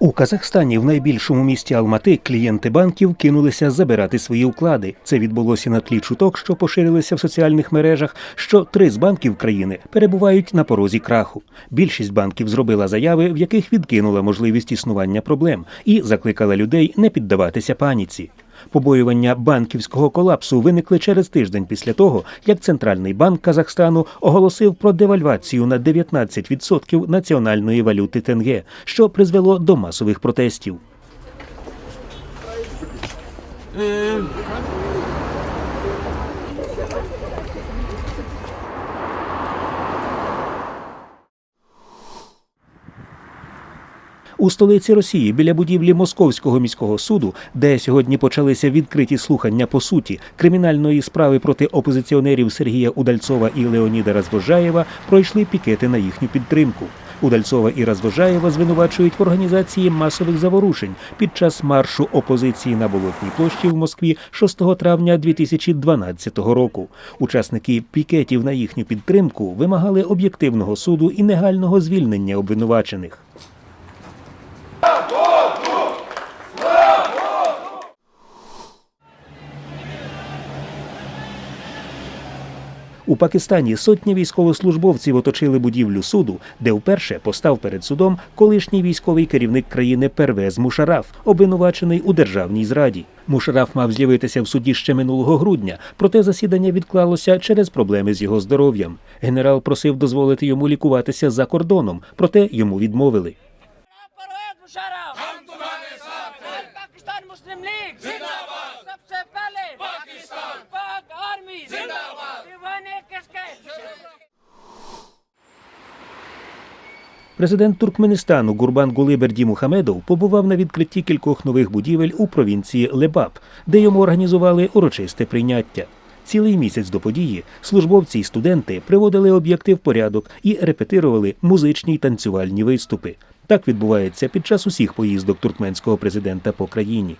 У Казахстані в найбільшому місті Алмати клієнти банків кинулися забирати свої вклади. Це відбулося на тлі чуток, що поширилися в соціальних мережах, що три з банків країни перебувають на порозі краху. Більшість банків зробила заяви, в яких відкинула можливість існування проблем, і закликала людей не піддаватися паніці. Побоювання банківського колапсу виникли через тиждень після того, як Центральний банк Казахстану оголосив про девальвацію на 19% національної валюти тенге, що призвело до масових протестів. У столиці Росії біля будівлі Московського міського суду, де сьогодні почалися відкриті слухання по суті кримінальної справи проти опозиціонерів Сергія Удальцова і Леоніда Розвожаєва, пройшли пікети на їхню підтримку. Удальцова і Розвожаєва звинувачують в організації масових заворушень під час маршу опозиції на Болотній площі в Москві 6 травня 2012 року. Учасники пікетів на їхню підтримку вимагали об'єктивного суду і негального звільнення обвинувачених. У Пакистані сотні військовослужбовців оточили будівлю суду, де вперше постав перед судом колишній військовий керівник країни Первез Мушараф, обвинувачений у державній зраді. Мушараф мав з'явитися в суді ще минулого грудня, проте засідання відклалося через проблеми з його здоров'ям. Генерал просив дозволити йому лікуватися за кордоном, проте йому відмовили. Президент Туркменистану Гурбан Гулиберді Мухамедов побував на відкритті кількох нових будівель у провінції Лебаб, де йому організували урочисте прийняття. Цілий місяць до події службовці й студенти приводили об'єкти в порядок і репетирували музичні й танцювальні виступи. Так відбувається під час усіх поїздок туркменського президента по країні.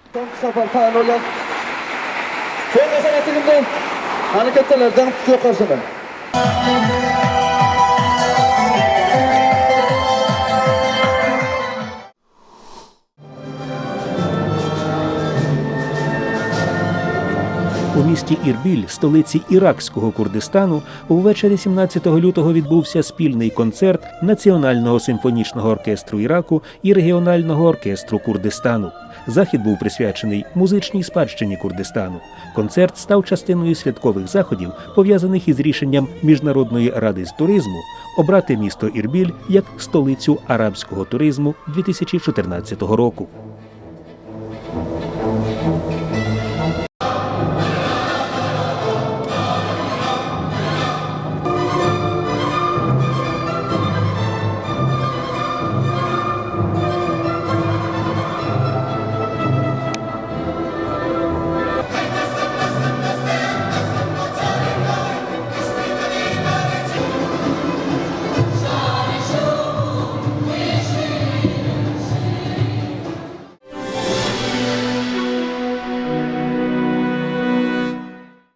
У місті Ірбіль, столиці іракського Курдистану, увечері 17 лютого відбувся спільний концерт Національного симфонічного оркестру Іраку і регіонального оркестру Курдистану. Захід був присвячений музичній спадщині Курдистану. Концерт став частиною святкових заходів, пов'язаних із рішенням Міжнародної ради з туризму обрати місто Ірбіль як столицю арабського туризму 2014 року.